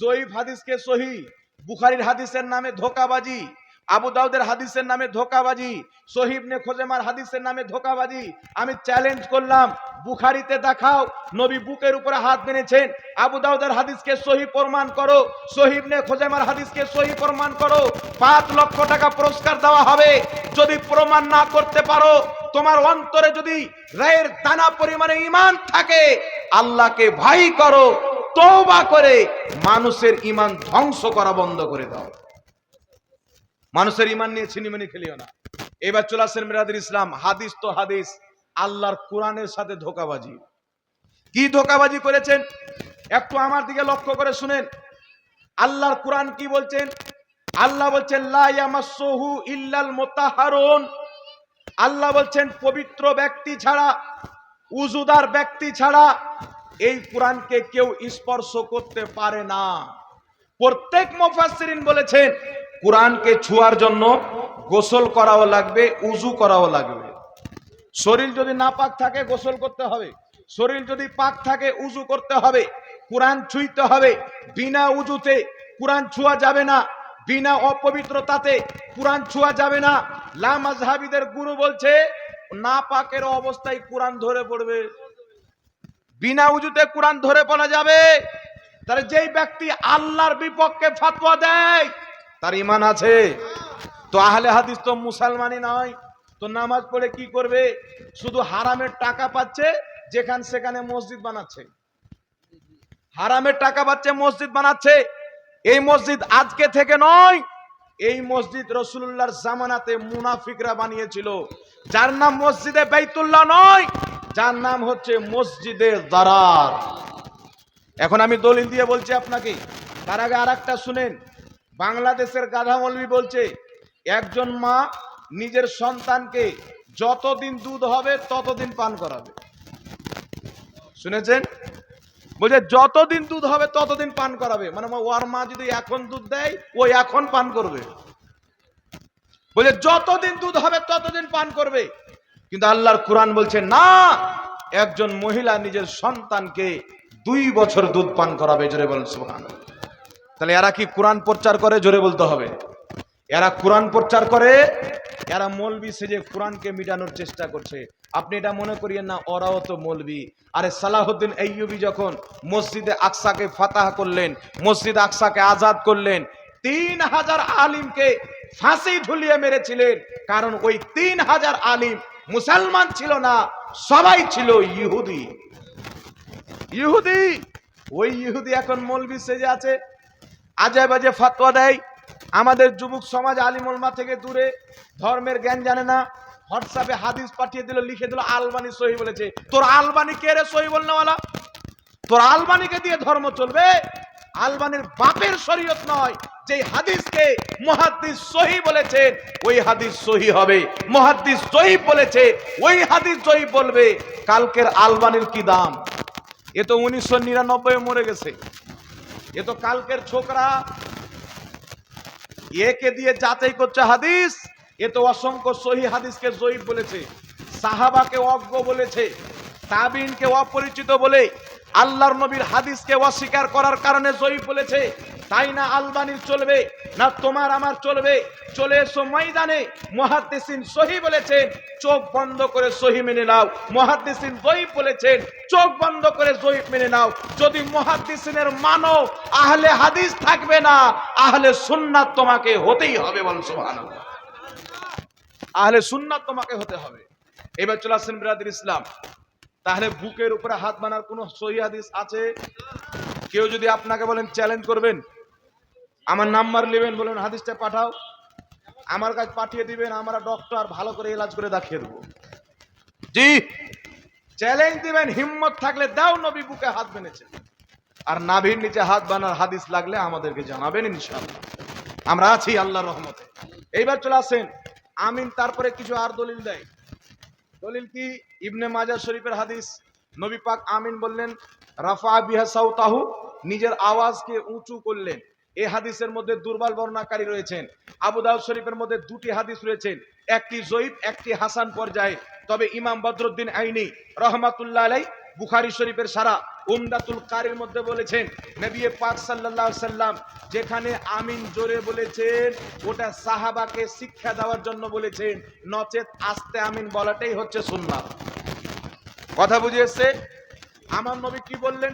জয়ীফ হাদিসকে সহি, বুখারির হাদিসের নামে ধোকাবাজি, আবু দাউদের হাদিসের নামে ধোকাবাজি সহিবনে খোজেমার হাদিসের নামে ধোকাবাজি, আমি চ্যালেঞ্জ করলাম, বুখারিতে দেখাও, নবী বুকের উপরে হাত মেনেছেন আবু দাউদের হাদিসকে সহি প্রমাণ করো সহিবনে খোজেমার হাদিসকে সহি প্রমাণ করো, পাঁচ লক্ষ টাকা পুরস্কার দেওয়া হবে, যদি প্রমাণ না করতে পারো, তোমার অন্তরে যদি রায়ের দানা পরিমাণে ইমান থাকে, আল্লাহকে ভাই করো তওবা করে মানুষের ইমান ধ্বংস করা বন্ধ করে দাও। মানুষের ইমান নিয়ে ছিনিমিনি খেলিও না। এবার চলে আসেন মিরাদুল ইসলাম। হাদিস তো হাদিস, আল্লাহর কোরআনের সাথে ধোকাবাজি। কি ধোকাবাজি করেছেন? একটু আমার দিকে লক্ষ্য করে শুনেন। আল্লাহর কোরআন কি বলছেন? আল্লাহ বলছেন, লা ইয়ামাসসুহু ইল্লাল মুতাহহারুন আল্লাহ বলছেন, পবিত্র ব্যক্তি ছাড়া, উজুদার ব্যক্তি ছাড়া এই কোরআনকে কেউ স্পর্শ করতে পারে না। প্রত্যেক মুফাসসিরিন বলেছেন, কোরআনকে ছোঁয়ার জন্য গোসল করাও লাগবে উজু করাও লাগবে। শরীর যদি না পাক থাকে, গোসল করতে হবে। শরীর যদি পাক থাকে উজু করতে হবে। কোরআন ছুঁইতে হবে। বিনা উজুতে কোরআন ছোঁয়া যাবে না। বিনা অপবিত্রতাতে কোরআন ছোঁয়া যাবে না। লামাজহাবিদের গুরু বলছে না পাকের অবস্থায় কোরআন ধরে পড়বে। বিনা উজুতে কোরআন ধরে পড়া যাবে। তাহলে যেই ব্যক্তি আল্লাহর বিপক্ষে ফাতোয়া দেয়, তার ইমান আছে। তো আহলে হাদিস তো মুসলমানই নয়। তো নামাজ পড়ে কি করবে? শুধু হারামের টাকা পাচ্ছে যেখান সেখানে মসজিদ বানাচ্ছে। হারামের টাকা পাচ্ছে, মসজিদ বানাচ্ছে। এই মসজিদ আজকে থেকে নয়, এই মসজিদ রসুল্লাহর জামানাতে মুনাফিকরা বানিয়েছিল। যার নাম মসজিদে বাইতুল্লাহ নয় যার নাম হচ্ছে মসজিদে দারার। এখন আমি দলিল দিয়ে বলছি আপনাকে, তার আগে আর একটা শুনেন। বাংলাদেশের গাধা মৌলবি বলছে, একজন মা নিজের সন্তানকে যতদিন দুধ হবে, ততদিন পান করাবে। শুনেছেন? বলছে, যতদিন দুধ হবে, ততদিন পান করাবে। মানে ওর মা যদি এখন দুধ দেয়, ও এখন পান করবে। বলছে, যতদিন দুধ হবে, ততদিন পান করবে। কিন্তু আল্লাহর কোরআন বলছে, না, একজন মহিলা নিজের সন্তানকে দুই বছর দুধ পান করাবে। জোরে বলেন সুবহান তাহলে এরা কি কোরআন প্রচার করে? জোরে বলতে হবে। এরা কোরআন প্রচার করে, এরা মৌলবি সেজে কোরআনকে মিটানোর চেষ্টা করছে। আপনি এটা মনে করিয়েন না, ওরাও তো মৌলবি। আরে সালাহুদ্দিন আইয়ুবি যখন মসজিদে আকসাকে ফাতাহ করলেন, মসজিদ আকসাকে আজাদ করলেন, তিন হাজার আলিমকে ফাঁসি ঝুলিয়ে মেরেছিলেন। কারণ ওই তিন হাজার আলিম মুসলমান ছিল না সবাই ছিল ইহুদি। ইহুদি? ওই ইহুদি এখন মৌলবি সেজে আছে। আজে বাজে ফাতোয়া দেয়। আমাদের যুবক সমাজ আলিমুলমা থেকে দূরে ধর্মের জ্ঞান জানে না। হোয়াটসঅ্যাপে হাদিস পাঠিয়ে দিল লিখে দিল আলবানি সহি বলেছে। তোর আলবানি কে রে সহি বলনেওয়ালা? তোর আলবানিকে দিয়ে ধর্ম চলবে? আলবানির বাপের শরীয়ত নয় যে হাদিসকে মহাদ্দিস সহি বলেছেন, ওই হাদিস সহি হবে। মহাদ্দিস সহি বলেছে, ওই হাদিস সহি বলবে, কালকের আলবানির কি দাম? এ তো উনিশশো নিরানব্বই মরে গেছে। এ তো কালকের ছোকরা একে দিয়ে যাচাই করছে হাদিস? এ তো অসংখ্য সহি হাদিসকে জয়ীব বলেছে। সাহাবাকে অজ্ঞ বলেছে, তাবিনকে অপরিচিত বলে আল্লাহর নবীর হাদিসকে অস্বীকার করার কারণে জয়ীব বলেছে, তাই না আলবানির চলবে, না তোমার আমার চলবে? চলে এসো ময়দানে, মহাদ্দেসিন সহি বলেছেন, চোখ বন্ধ করে সহি মেনে নাও। মহাদ্দেসিন জয়ীব বলেছেন, চোখ বন্ধ করে জয়ীব মেনে নাও। যদি মহাদ্দেসিনের মানো আহলে হাদিস থাকবে না, আহলে সুন্নাত তোমাকে হতেই হবে বল সুবহানাল্লাহ। আহলে সুন্নাত তোমাকে হতে হবে। এবার চলে আসছেন বিরাদির ইসলাম। তাহলে বুকের উপরে হাত বানার কোন সহি হাদিস আছে? কেউ যদি আপনাকে বলেন, চ্যালেঞ্জ করবেন, আমার নাম্বার নেবেন বলেন, হাদিসটা পাঠাও। আমার কাছে পাঠিয়ে দিবেন, আমরা ডক্টর, ভালো করে ইলাজ করে দেখিয়ে দেবো। জি, চ্যালেঞ্জ দিবেন, হিম্মত থাকলে দাও, নবী বুকে হাত বেনেছে আর নাভির নিচে হাত বানার হাদিস লাগলে আমাদেরকে জানাবেন ইনশাআল্লাহ। আমরা আছি আল্লাহ রহমতে। এইবার চলে আসেন, আমিন তারপরে কিছু আর দলিল দেয়। দলিল কি? ইবনে মাজা শরীফের হাদিস। নবী পাক আমিন বললেন, রাফা বিহা সাউতাহু নিজের আওয়াজকে উঁচু করলেন। এই হাদিসের মধ্যে দুর্বল বর্ণাকারী রয়েছেন। আবু দাউদ শরীফের মধ্যে দুটি হাদিস রয়েছেন। একটি জয়ীব একটি হাসান পর্যায়ে। তবে ইমাম বদরুদ্দিন আইনি রহমাতুল্লাহ আলাই বুখারি শরীফের সারা উমদাতুল কারের মধ্যে বলেছেন, নবী পাক আলাইহি সাল্লাম যেখানে আমিন জোরে বলেছেন, ওটা সাহাবাকে শিক্ষা দেওয়ার জন্য বলেছেন, নচেত আস্তে আমিন বলাটাই হচ্ছে সুন্নাত। কথা বুঝে এসছে আমার নবী কি বললেন?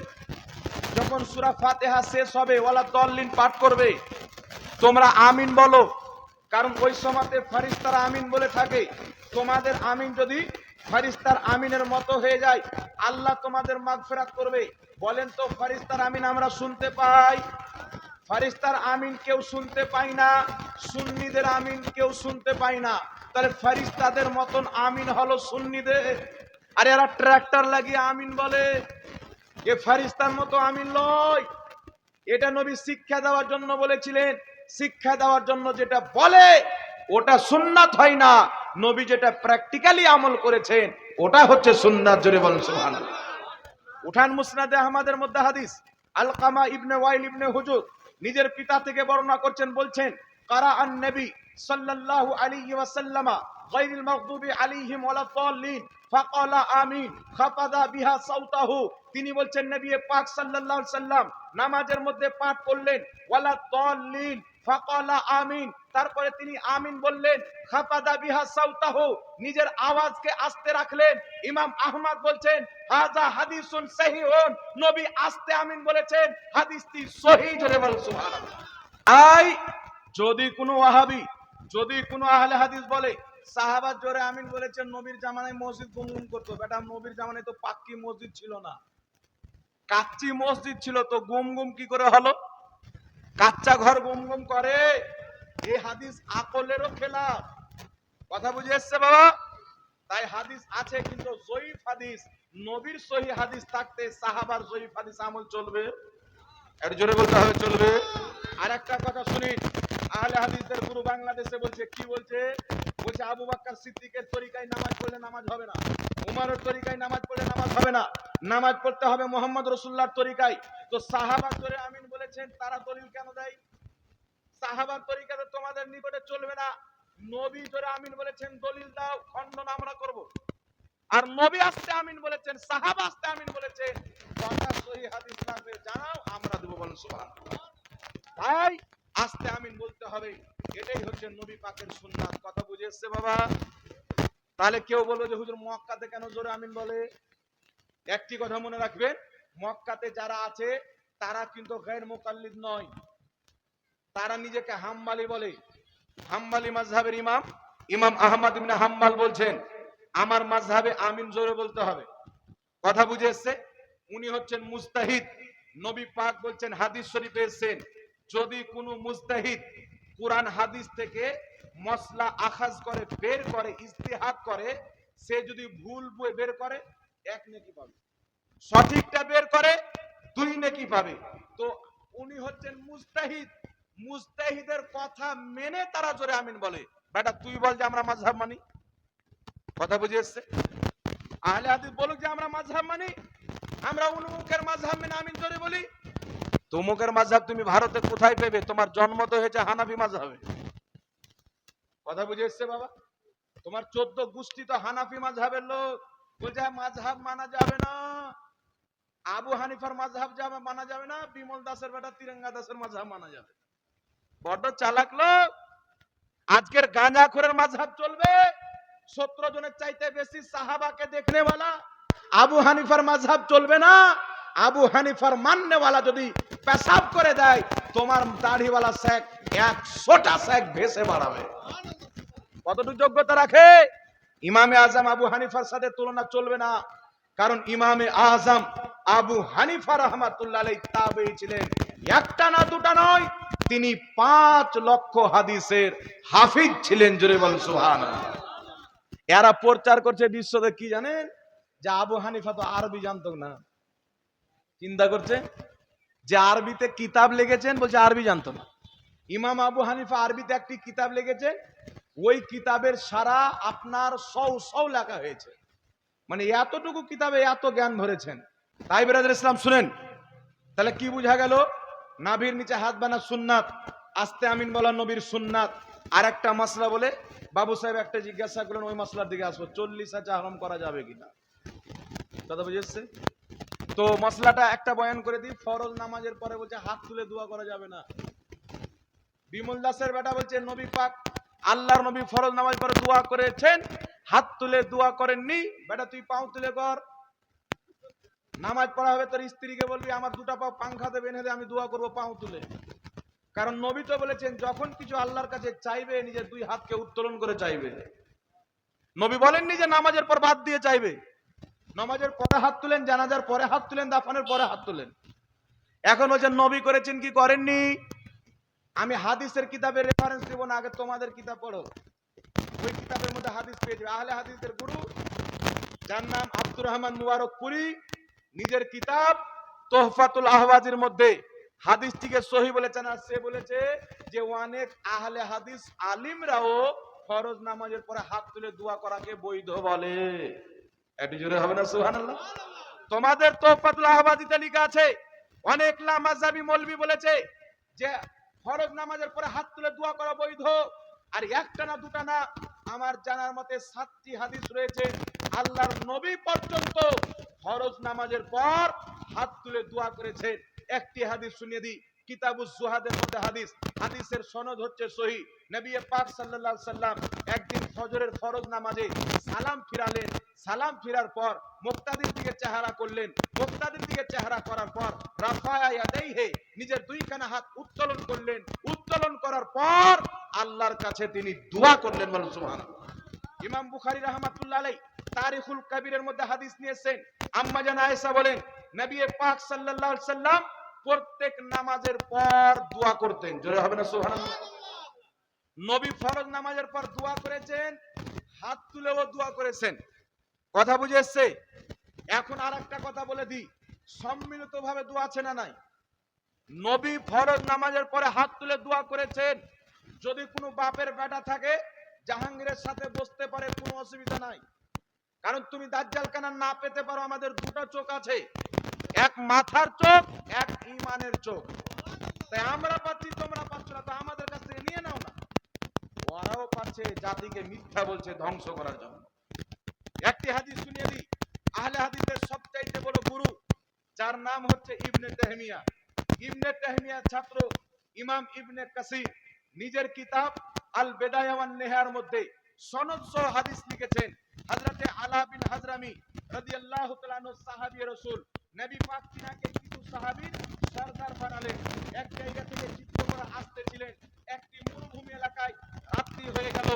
যখন সূরা ফাতিহা শেষ হবে, ওয়ালা দল্লিন পাঠ করবে। তোমরা আমিন বলো, কারণ ওই সময়তে ফারিস্তারা আমিন বলে থাকে। তোমাদের আমিন যদি ফারিস্তার আমিনের মতো হয়ে যায়। আল্লাহ তোমাদের মাগফিরাত করবে। বলেন তো ফারিস্তার আমিন আমরা শুনতে পাই? ফারিস্তার আমিন কেউ শুনতে পাই না। সুন্নিদের আমিন কেউ শুনতে পাই না। তাহলে ফারিস্তাদের মতন আমিন হলো সুন্নিদের? আর এরা ট্রাক্টর লাগিয়ে আমিন বলে। এ ফারিস্তার মতো আমিন লয়। এটা নবী শিক্ষা দেওয়ার জন্য বলেছিলেন। শিক্ষা দেওয়ার জন্য যেটা বলে ওটা সুন্নাত হয় না। নবী যেটা প্র্যাকটিক্যালি আমল করেছেন, ওটা হচ্ছে সুন্নাত। জোরে বলেন, সুবহানাল্লাহ। উঠান মুসনাদে আহমদের মধ্যে হাদিস, আলকামা ইবনে ওয়াইল ইবনে হুজুর নিজের পিতা থেকে বর্ণনা করছেন, বলছেন, কারা আন নবী সাল্লাল্লাহু আলাইহি ওয়াসাল্লামা গায়রুল মাগদুবি আলাইহিম ওয়ালা দাল্লিন ফাকালা আমিন, খাফাদা বিহা সাউতাহু। তিনি বলছেন, নবী পাক সাল্লাল্লাহু সাল্লাম নামাজের মধ্যে পাঠ করলেন। ওয়ালা দাল্লিন ফাকালা আমিন। তারপরে তিনি আমিন বললেন, খাফাদা বিহা সাউতাহু। নিজের আওয়াজকে আস্তে রাখলেন। ইমাম আহমদ বলছেন, হাজা হাদিসুন সহিহুন। নবী আস্তে আমিন বলেছেন, হাদিসটি সহিহ জোরে বল সুবহানাল্লাহ। আই, যদি কোনো ওয়াহাবি, যদি কোনো আহলে হাদিস বলে সাহাবাত জোরে আমিন বলেছেন, নবীর জামানায় মসজিদ গুমগুম করতো। বেটা, নবীর জামানায় তো পাক্কি মসজিদ ছিল না। কাচ্চি মসজিদ ছিল, তো গুম গুম কি করে হলো? কাচ্চা ঘর গুম গুম করে। এই হাদিস আকলেরও খেলাফ। কথা বুঝে এসছে বাবা? তাই হাদিস আছে, কিন্তু জয়ীফ হাদিস, নবীর সহি হাদিস থাকতে সাহাবার জয়ীফ হাদিস আমল চলবে। এর জোরে বলতে হবে, চলবে। আর একটা কথা শুনি। আহলে হাদিসদের পুরো বাংলাদেশে বলছে, কি বলছে? বলছে, আবু বাক্কার সিদ্দিকের তরিকায় নামাজ পড়লে নামাজ হবে না। উমারের তরিকায় নামাজ পড়লে নামাজ হবে না। নামাজ পড়তে হবে মোহাম্মদ রসুল্লাহর তরিকায়। তো সাহাবা করে আমিন বলেছেন, তারা দলিল কেন দেয়? সাহাবার তরিকাতে তোমাদের নিকটে চলবে না। নবী জোরে আমিন বলেছেন, দলিল দাও, খণ্ডন আমরা করব। আর নবী আসতে আমিন বলেছেন, সাহাবা আসতে আমিন বলেছেন, কথা সহি হাদিস লাগবে জানাও, আমরা দেবো বলেন সুবহানাল্লাহ। তাই আস্তে আমিন বলতে হবে। এটাই হচ্ছে নবী পাকের সুন্নাত। কথা বুঝে এসছে বাবা? তাহলে কেউ বলবে যে হুজুর মক্কাতে কেন জোরে আমিন বলে? একটি কথা মনে রাখবেন, মক্কাতে যারা আছে, তারা কিন্তু গैर মুকাল্লিদ নয়। তারা নিজেকে হাম্বালি বলে। হাম্বালি মাযহাবের ইমাম ইমাম আহমদ ইবনে হাম্বাল বলছেন, আমার মাযহাবে আমিন জোরে বলতে হবে। কথা বুঝে এসছে? উনি হচ্ছেন মুস্তাহিদ নবী পাক বলছেন, হাদিস শরীফে এসেছেন। যদি কোনো মুস্তাহিদ কোরআন, হাদিস থেকে মসলা আখাজ করে, বের করে ইস্তেহাদ করে, সে যদি ভুল বের করে, এক নেকি পাবে। সঠিকটা বের করে, দুই নেকি পাবে। তো উনি হচ্ছেন মুস্তাহিদ মুস্তাহিদের কথা মেনে তারা জোরে আমিন বলে। বেটা, তুই বল যে আমরা মাঝহাব মানি। কথা বুঝে এসছে? আহলে হাদিস বলুক যে আমরা মাঝহাব মানি। আমরা উন্মুখের মাঝহাব মেনে আমিন জোরে বলি। তুমুকের মাঝহাব তুমি ভারতে কোথায় পেবে? তোমার জন্ম তো হয়েছে হানাফি মাঝহাবে কথা বুঝে এসছে বাবা? তোমার চোদ্দ গোষ্ঠী তো হানাফি মাঝহাবের লোক। বলছে হ্যাঁ, মাঝহাব মানা যাবে না। আবু হানিফার মাঝহাব যাবে মানা যাবে না বিমল দাসের বেটা তিরঙ্গা দাসের মাঝহাব মানা যাবে। বড্ড চালাক লোক। আজকের গাঁজাখোরের মাঝহাব চলবে। সতেরো জনের চাইতে বেশি সাহাবাকে দেখনে वाला আবু হানিফার মাঝহাব চলবে না। আবু হানিফার মাননেওয়ালা যদি পেশাব করে দেয়, তোমার দাড়িওয়ালা শেখ একশোটা শেখ ভেসে বাড়াবে। কতটুকু যোগ্যতা রাখে? ইমামে আজম আবু হানিফার সাথে তুলনা চলবে না, কারণ ইমামে আজম আবু হানিফা রহমাতুল্লাহ তাবেঈ ছিলেন। একটা না দুটা নয়, তিনি পাঁচ লক্ষ হাদিসের হাফিজ ছিলেন, জোরে সুবহানাল্লাহ। এরা প্রচার করছে বিশ্বতে কি জানেন? যে আবু হানিফা তো আরবি জানতো না। চিন্তা করছে যে আরবিতে কিতাব লিখেছেন বলছে আরবি জানতো না। ইমাম আবু হানিফা আরবিতে একটি কিতাব লিখেছে, ওই কিতাবের সারা আপনার সৌ সৌ লেখা হয়েছে। মানে এতটুকু কিতাবে এত জ্ঞান ধরেছেন। তাই বেরাদের ইসলাম, শুনেন। তাহলে কি বোঝা গেল? নাভির নিচে হাত বানা সুন্নাত, আস্তে আমিন বলা নবীর সুন্নাত। আর একটা মশলা বলে, বাবু সাহেব একটা জিজ্ঞাসা করলেন, ওই মশলার দিকে আসব চল্লিশ হাজার আহরম করা যাবে কিনা? কথা বুঝেছে তো মশলাটা একটা বয়ান করে দিই, ফরজ নামাজের পরে বলছে, হাত তুলে দোয়া করা যাবে না। বিমল দাসের বেটা বলছে, নবী পাক, আল্লাহর নবী ফরজ নামাজ পরে দোয়া করেছেন, হাত তুলে দোয়া করেননি। বেটা, তুই পাও তুলে কর। নামাজ পড়া হবে, তোর স্ত্রীকে বলবি, আমার দুটা পাও পাংখাতে বেঁধে দে, আমি দোয়া করব পাও তুলে। কারণ নবী তো বলেছেন, যখন কিছু আল্লাহর কাছে চাইবে, নিজের দুই হাতকে উত্তোলন করে চাইবে। নবী বলেননি যে, নামাজের পর বাদ দিয়ে চাইবে। নামাজের পরে হাত তুলেন, জানাজার পরে হাত তুলেন, দাফনের পরে হাত তুলেন। এখন বলছেন, নবী করেছেন, কি করেননি? আমি হাদিসের কিতাবের রেফারেন্স দেবো না আগে তোমাদের কিতাব পড়ো। ওই কিতাবের মধ্যে হাদিস পেয়ে যাবে। আহলে হাদিসের গুরু, যার নাম আব্দুর রহমান মুবারক পুরি, নিজের কিতাব তোহফাতুল আহওয়াজের মধ্যে হাদিসটিকে সহি বলেছেন আর সে বলেছে যে, অনেক আহলে হাদিস আলিমরাও ফরজ নামাজের পরে হাত তুলে দোয়া করাকে বৈধ বলে। তোমাদের তোহফাতুল আহওয়াজিতে লেখা আছে। অনেক লামাজাবি মৌলবি বলেছে যে, ফরজ নামাজের পরে হাত তুলে দোয়া করা বৈধ। আর একটা না, দুটা না, আমার জানার মতে সাতটি হাদিস রয়েছে। আল্লাহর নবী পর্যন্ত ফরজ নামাজের পর হাত তুলে দোয়া করেছেন। একটি হাদিস শুনিয়ে দিই। কিতাবুজ জুহাদের মধ্যে হাদিস। হাদিসের সনদ হচ্ছে সহি। নবী পাক সাল্লাল্লাহু সাল্লাম একদিন ফজরের ফরজ নামাজে সালাম ফিরালেন। সালাম ফিরার পর মুক্তাদির দিকে চেহারা করলেন। মুক্তাদির দিকে চেহারা করার পর রাফায়া ইয়াদাইহি নিজের দুইখানা হাত উত্তোলন করলেন। উত্তোলন করার পর আল্লাহর কাছে তিনি দোয়া করলেন বলেন, সুবহানাল্লাহ। ইমাম বুখারী রাহমাতুল্লাহ আলাইহি তারিখুল কবিরের মধ্যে হাদিস নিয়েছেন। আম্মা জান আয়েশা বলেন, নবী পাক সাল্লাল্লাহু আলাইহি সাল্লাম প্রত্যেক নামাজের পর দোয়া করতেন। জোরে হবে না, সুবহানাল্লাহ? নবী ফরজ নামাজের পর দোয়া করেছেন, হাত তুলেও দোয়া করেছেন। কথা বুঝে এসছে? এখন আর একটা কথা বলে দিই। সম্মিলিত ভাবে দোয়া আছে না নাই? নবী ফরজ নামাজের পরে হাত তুলে দোয়া করেছেন। যদি কোনো বাপের বেটা থাকে, জাহাঙ্গীরের সাথে বসতে পারে, কোনো অসুবিধা নাই। কারণ তুমি দাজ্জাল কানা না পেতে পারো, আমাদের দুটো চোখ আছে। এক মাথার চোখ, এক ইমানের চোখ। তাই আমরা পাচ্ছি, তোমরা পাচ্ছ না, তো আমাদের কাছ থেকে নিয়ে নাও না। ওরাও পাচ্ছে, জাতিকে মিথ্যা বলছে, ধ্বংস করার জন্য। একটি হাদিস শুনিয়ে দিই। আহলে হাদিসের সবচাইতে বড় গুরু, যার নাম হচ্ছে ইবনে তেহমিয়া। ইবনে তেহমিয়ার ছাত্র, ইমাম ইবনে কাসির। নিজের কিতাব আল বেদায়া ওয়ান নেহার মধ্যে সনদ সহ হাদিস লিখেছেন। হযরতে আলা বিন হাজরামি রাদিয়াল্লাহু তাআলা আনহু, সাহাবী রাসূল। নবী পাক তিনাকে কিছু সাহাবীর সরদার বানালেন। এক জায়গা থেকে চিত্রকরা আসতেছিলেন। একটি মরুভূমি এলাকায় রাত্রি হয়ে গেল।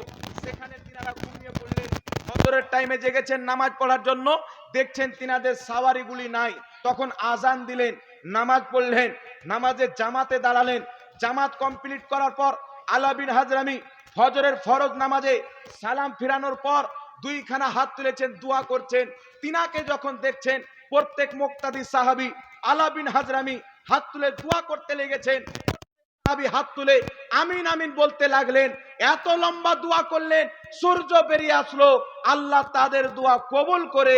সেখানে তিনারা ঘুমিয়ে পড়লেন। ফজরের টাইমে জেগেছেন নামাজ পড়ার জন্য, দেখছেন তিনাদের সাওয়ারিগুলি নাই। তখন আজান দিলেন, নামাজ পড়লেন নামাজে জামাতে দাঁড়ালেন। জামাত কমপ্লিট করার পর আলা বিন হাজরামি ফজরের ফরজ নামাজে সালাম ফিরানোর পর দুইখানা হাত তুলেছেন, দোয়া করছেন। তিনাকে যখন দেখছেন, প্রত্যেক মুক্তাদি সাহাবি আলাবিন হাজরামি হাত তুলে দোয়া করতে লেগেছেন। হাত তুলে আমিন আমিন বলতে লাগলেন এত লম্বা দোয়া করলেন সূর্য বেরিয়ে আসলো। আল্লাহ তাদের দোয়া কবুল করে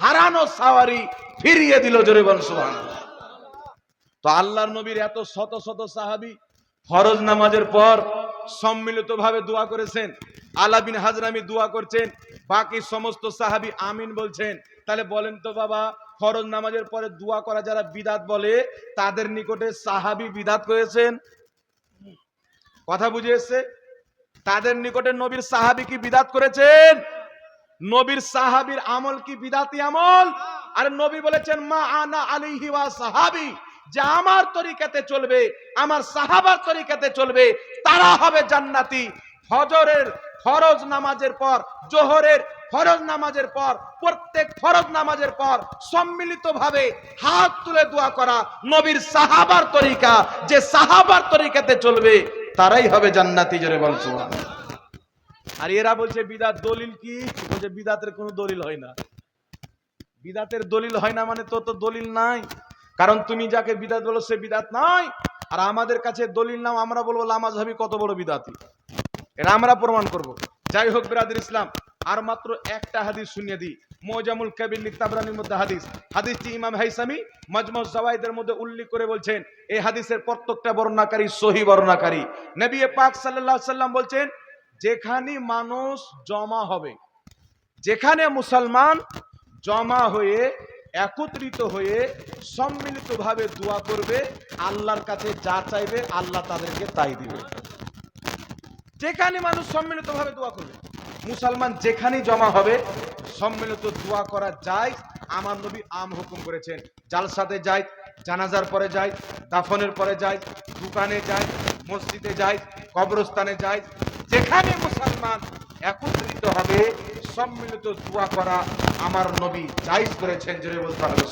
হারানো সাওয়ারি ফিরিয়ে দিল জোরে বল তো আল্লাহর নবীর এত শত শত সাহাবি ফরজ নামাজের পর সম্মিলিত ভাবে দোয়া করেছেন, আলা বিন হাজরামি দোয়া করছেন, বাকি সমস্ত সাহাবী আমিন বলছেন। তাহলে বলেন তো বাবা, ফরজ নামাজের পরে দোয়া করা যারা বিদাত বলে, তাদের নিকটে সাহাবী বিদাত করেছেন কথা বুঝে এসছে? তাদের নিকটে নবীর সাহাবী কি বিদাত করেছেন? নবীর সাহাবীর আমল কি বিদাতি আমল? আর নবী বলেছেন, মা আনা আলিহি ওয়া সাহাবী, যে আমার তরিকাতে চলবে, আমার সাহাবার তরিকাতে চলবে, তারা হবে জান্নাতি। ফজরের ফরজ নামাজের পর, জোহরের ফরজ নামাজের পর, প্রত্যেক ফরজ নামাজের পর সম্মিলিত ভাবে হাত তুলে দোয়া করা নবীর সাহাবার তরিকা, যে সাহাবার তরিকাতে চলবে তারাই হবে জান্নাতি জোরে বল আর এরা বলছে, বিদাত দলিল কি? বলছে, বিদাতের কোনো দলিল হয় না। বিদাতের দলিল হয় না মানে তো তো দলিল নাই। কারণ তুমি যাকে বিদাত বলো, সে বিদাত নাই আর আমাদের কাছে দলিল নাও, আমরা বলব লামাজহাবি কত বড় বিদাতি? এটা আমরা প্রমাণ করব। যাই হোক, বিরাদির ইসলাম, আর মাত্র একটা হাদিস শুনিয়ে দিই। মোজামুল কাবির লিখতাবরানির মধ্যে হাদিস। হাদিসটি ইমাম হাইসামি মাজমুজ জাওয়াইদের মধ্যে উল্লেখ করে বলছেন, এই হাদিসের প্রত্যেকটা বর্ণনাকারী সহি বর্ণনাকারী নবী পাক সাল্লাল্লাহু সাল্লাম বলছেন, যেখানে মানুষ জমা হবে, যেখানে মুসলমান জমা হয়ে, একত্রিত হয়ে, সম্মিলিতভাবে দোয়া করবে, আল্লাহর কাছে যা চাইবে, আল্লাহ তাদেরকে তাই দিবে। যেখানে মানুষ সম্মিলিতভাবে দোয়া করবে মুসলমান যেখানেই জমা হবে, সম্মিলিত দোয়া করা যায় আমার নবী আম হুকুম করেছেন, জালসাতে যায় জানাজার পরে যায় দাফনের পরে যায় দোকানে যায় মসজিদে যায় কবরস্থানে যায় যেখানে মুসলমান একত্রিত হবে, সম্মিলিত দোয়া করা আমার নবী জাইজ করেছেন, জোরে বলতে হবে।